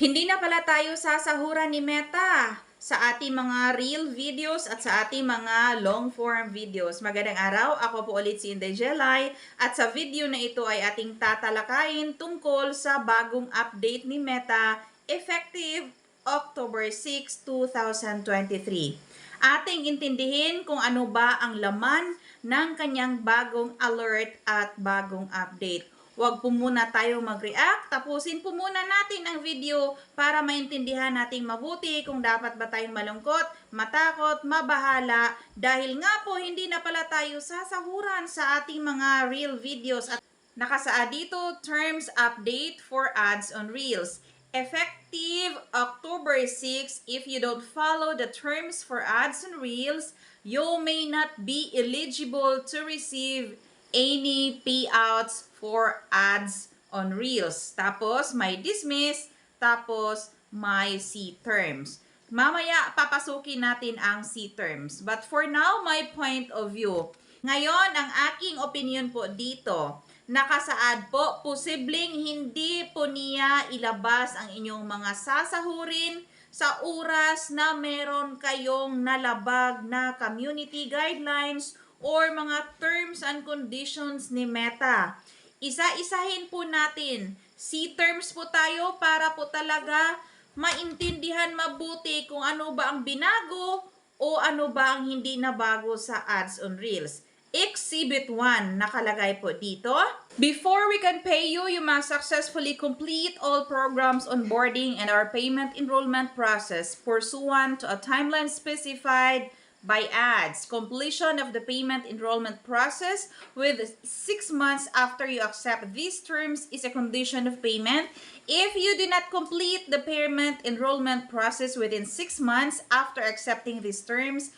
Hindi na pala tayo sasahuran ni Meta sa ating mga real videos at sa ating mga long form videos. Magandang araw, ako po ulit si Inday Jelay at sa video na ito ay ating tatalakayin tungkol sa bagong update ni Meta effective October 6, 2023. Ating intindihin kung ano ba ang laman ng kanyang bagong alert at bagong update. Huwag po muna tayo mag-react. Tapusin po muna natin ang video para maintindihan nating mabuti kung dapat ba tayong malungkot, matakot, mabahala. Dahil nga po, hindi na pala tayo sasahuran sa ating mga real videos. At nakasaad dito, terms update for ads on Reels. Effective October 6, if you don't follow the terms for ads on Reels, you may not be eligible to receive any payouts for ads on Reels. Tapos, may dismiss. Tapos, may C terms. Mamaya, papasukin natin ang C terms. But for now, my point of view. Ngayon, ang aking opinion po dito, nakasaad po, posibleng hindi po niya ilabas ang inyong mga sasahurin sa oras na meron kayong nalabag na community guidelines or mga terms and conditions ni Meta. Isa-isahin po natin. C-terms po tayo para po talaga maintindihan mabuti kung ano ba ang binago o ano ba ang hindi nabago sa ads on Reels. Exhibit 1, nakalagay po dito. Before we can pay you, you must successfully complete all programs onboarding and our payment enrollment process pursuant to a timeline specified by ads. Completion of the payment enrollment process with six months after you accept these terms is a condition of payment. If you do not complete the payment enrollment process within six months after accepting these terms,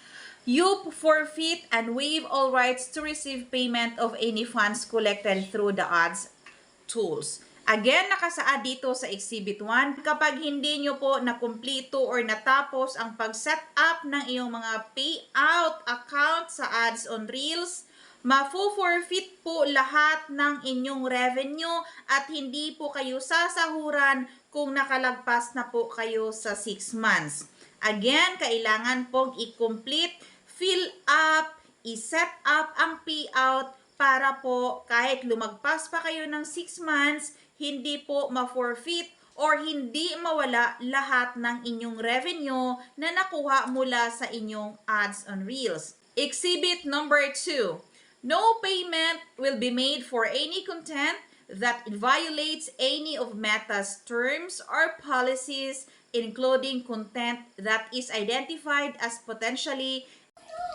you forfeit and waive all rights to receive payment of any funds collected through the ads tools. Again, nakasaad dito sa Exhibit 1, kapag hindi nyo po nakumpleto or natapos ang pag-set up ng iyong mga payout account sa ads on Reels, mafo-forfeit po lahat ng inyong revenue at hindi po kayo sasahuran kung nakalagpas na po kayo sa 6 months. Again, kailangan pong i-complete, fill up, i-set up ang payout para po kahit lumagpas pa kayo ng 6 months, hindi po ma-forfeit or hindi mawala lahat ng inyong revenue na nakuha mula sa inyong ads on Reels. Exhibit number 2. No payment will be made for any content that violates any of Meta's terms or policies, including content that is identified as potentially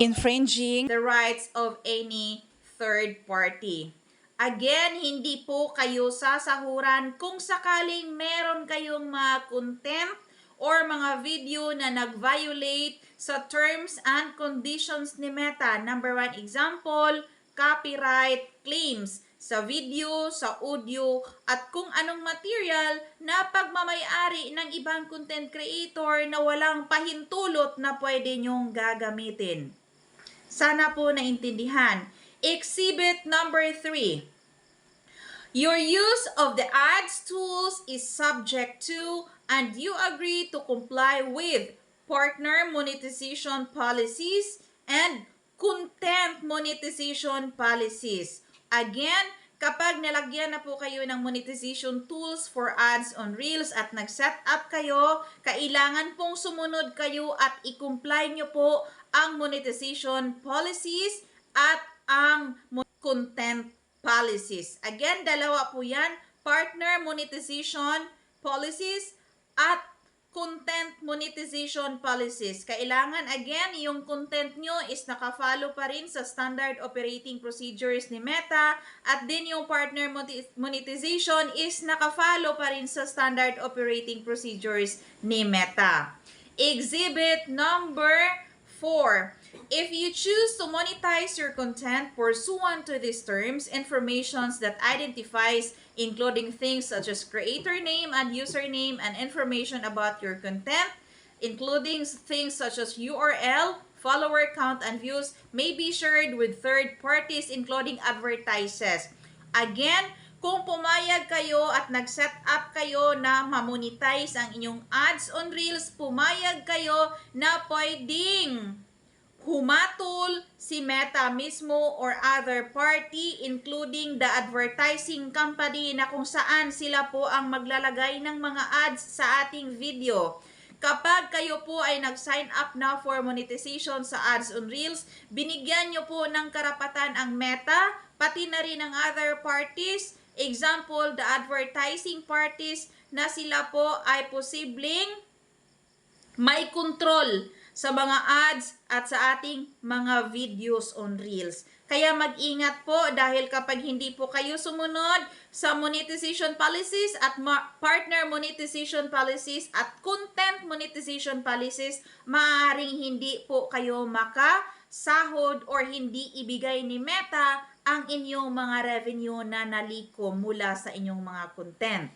infringing the rights of any third party. Again, hindi po kayo sasahuran kung sakaling meron kayong mga content or mga video na nag-violate sa terms and conditions ni Meta. Number one example, copyright claims sa video, sa audio, at kung anong material na pagmamayari ng ibang content creator na walang pahintulot na pwede nyong gagamitin. Sana po naintindihan. Exhibit number 3. Your use of the ads tools is subject to and you agree to comply with partner monetization policies and content monetization policies. Again, kapag nalagyan na po kayo ng monetization tools for ads on Reels at nag-set up kayo, kailangan pong sumunod kayo at i-comply nyo po ang monetization policies at ang content policies. Again, dalawa po yan, partner monetization policies at content monetization policies. Kailangan, again, yung content nyo is nakafollow pa rin sa standard operating procedures ni Meta at din yung partner monetization is nakafollow pa rin sa standard operating procedures ni Meta. Exhibit number 4. If you choose to monetize your content pursuant to these terms, informations that identifies including things such as creator name and username and information about your content, including things such as URL, follower count, and views may be shared with third parties including advertisers. Again, Kung pumayag kayo at nag-set up kayo na mamonetize ang inyong ads on Reels, pumayag kayo na pwedeng humatol si Meta mismo or other party including the advertising company na kung saan sila po ang maglalagay ng mga ads sa ating video. Kapag kayo po ay nag-sign up na for monetization sa ads on Reels, binigyan nyo po ng karapatan ang Meta, pati na rin ang other parties. Example, the advertising parties na sila po ay posibleng may control sa mga ads at sa ating mga videos on Reels. Kaya mag-ingat po dahil kapag hindi po kayo sumunod sa monetization policies at partner monetization policies at content monetization policies, maaaring hindi po kayo makasahod or hindi ibigay ni Meta ang inyong mga revenue na naliko mula sa inyong mga content.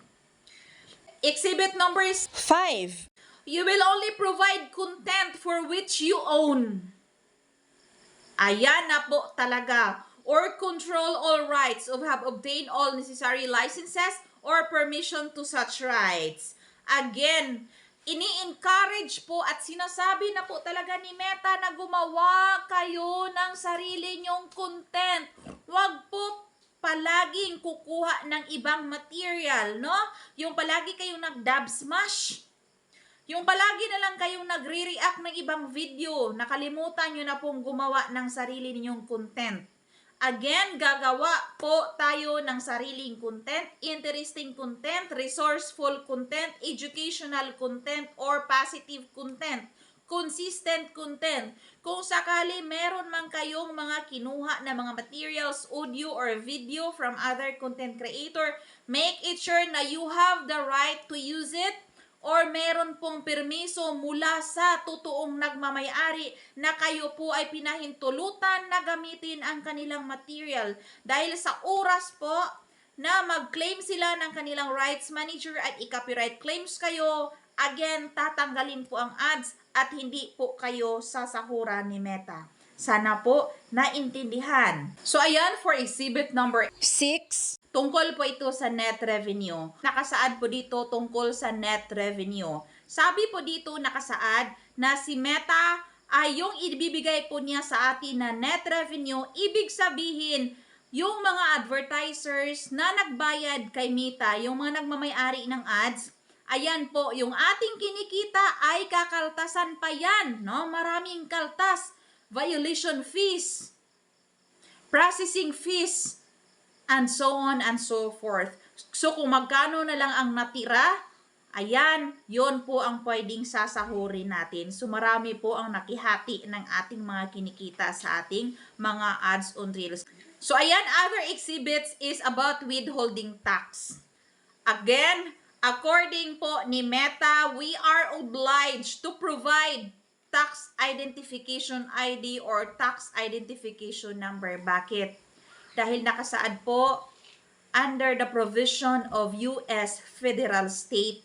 Exhibit number 5. You will only provide content for which you own. Ayan na po talaga. Or control all rights or have obtained all necessary licenses or permission to such rights. Again, ini-encourage po at sinasabi na po talaga ni Meta na gumawa kayo ng sarili nyong content. Huwag po palaging kukuha ng ibang material, no? Yung palagi kayong nag-dub smash. Yung palagi na lang kayong nagre-react ng ibang video, nakalimutan nyo na pong gumawa ng sarili ninyong content. Again, gagawa po tayo ng sariling content, interesting content, resourceful content, educational content, or positive content. Consistent content. Kung sakali meron man kayong mga kinuha na mga materials, audio, or video from other content creator, make it sure na you have the right to use it or meron pong permiso mula sa totoong nagmamayari na kayo po ay pinahintulutan na gamitin ang kanilang material. Dahil sa oras po na mag-claim sila ng kanilang rights manager at i-copyright claims kayo, again, tatanggalin po ang ads at hindi po kayo sasahuran ni Meta. Sana po naintindihan. So ayan for exhibit number 6. Tungkol po ito sa net revenue. Nakasaad po dito tungkol sa net revenue. Sabi po dito nakasaad na si Meta ay yung ibibigay po niya sa atin na net revenue, ibig sabihin, yung mga advertisers na nagbayad kay Meta, yung mga nagmamayari ng ads, ayan po, yung ating kinikita ay kakaltasan pa yan, no? Maraming kaltas, violation fees, processing fees, and so on and so forth. So kung magkano na lang ang natira, ayan, yon po ang pwedeng sasahurin natin. So marami po ang nakihati ng ating mga kinikita sa ating mga ads on Reels. So ayan, other exhibits is about withholding tax. Again, according po ni Meta, we are obliged to provide tax identification ID or tax identification number. Bakit? Dahil nakasaad po under the provision of US federal state.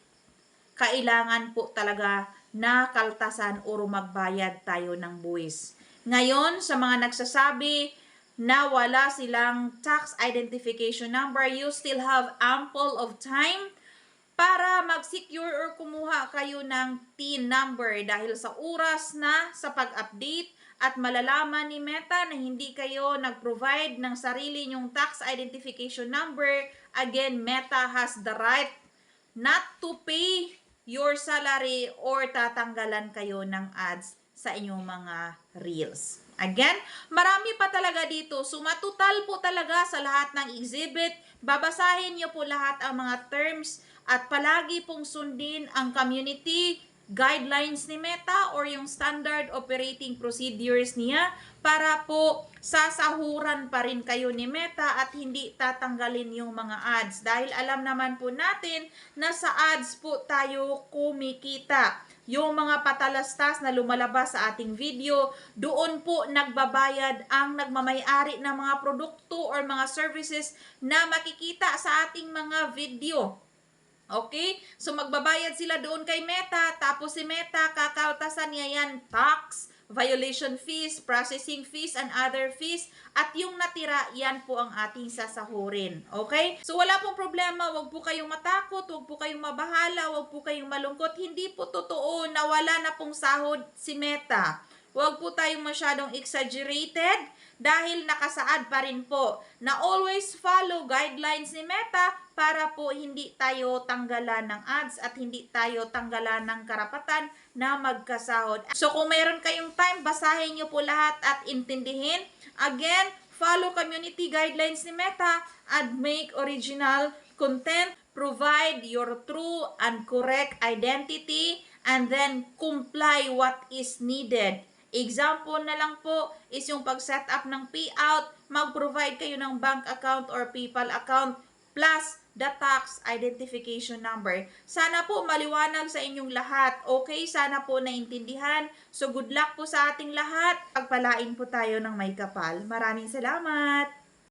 Kailangan po talaga na kaltasan o magbayad tayo ng buwis. Ngayon, sa mga nagsasabi na wala silang tax identification number, you still have ample of time para mag-secure or kumuha kayo ng TIN number dahil sa oras na sa pag-update at malalaman ni Meta na hindi kayo nag-provide ng sarili nyong tax identification number, again, Meta has the right not to pay your salary or tatanggalan kayo ng ads sa inyong mga reels. Again, marami pa talaga dito. Sumatutal po talaga sa lahat ng exhibit. Babasahin niyo po lahat ang mga terms at palagi pong sundin ang community guidelines ni Meta or yung standard operating procedures niya para po sasahuran pa rin kayo ni Meta at hindi tatanggalin yung mga ads. Dahil alam naman po natin na sa ads po tayo kumikita. Yung mga patalastas na lumalabas sa ating video, doon po nagbabayad ang nagmamayari ng mga produkto or mga services na makikita sa ating mga video. Okay? So magbabayad sila doon kay Meta, tapos si Meta kakaltasan niya yan tax, violation fees, processing fees, and other fees. At yung natira, yan po ang ating sasahurin. Okay? So wala pong problema, wag po kayong matakot, wag po kayong mabahala, wag po kayong malungkot. Hindi po totoo na wala na pong sahod si Meta. Huwag po tayong masyadong exaggerated dahil nakasaad pa rin po na always follow guidelines ni Meta para po hindi tayo tanggalan ng ads at hindi tayo tanggalan ng karapatan na magkasahod. So kung meron kayong time, basahin niyo po lahat at intindihin. Again, follow community guidelines ni Meta and make original content. Provide your true and correct identity and then comply what is needed. Example na lang po is yung pag-set up ng payout, mag-provide kayo ng bank account or PayPal account plus the tax identification number. Sana po maliwanag sa inyong lahat. Okay, sana po naintindihan. So good luck po sa ating lahat. Pagpalain po tayo ng may kapal. Maraming salamat!